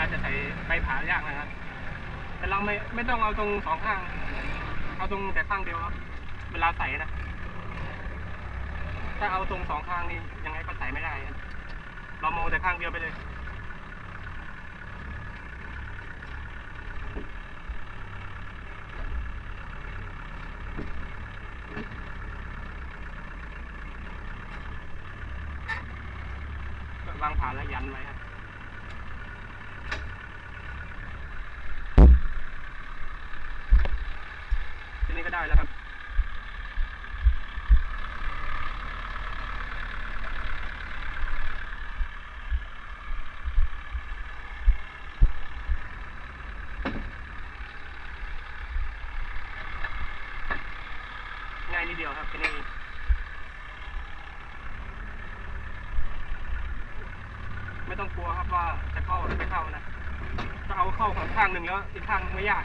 อาจจะใส่ใบผายากนะครับ แต่เราไม่ไม่ต้องเอาตรงสองข้าง เอาตรงแต่ข้างเดียวครับ เวลาใส่นะ ถ้าเอาตรงสองข้างนี่ยังไงก็ใส่ไม่ได้ครับเรามองแต่ข้างเดียวไปเลยวางผ่านแล้วยันไว้ครับ นี้ก็ได้แล้วครับง่ายนิดเดียวครับแค่นี้ไม่ต้องกลัวครับว่าจะเข้าหรือไม่เข้านะถ้าเอาเข้าของข้างหนึ่งแล้วอีกข้างไม่ยาก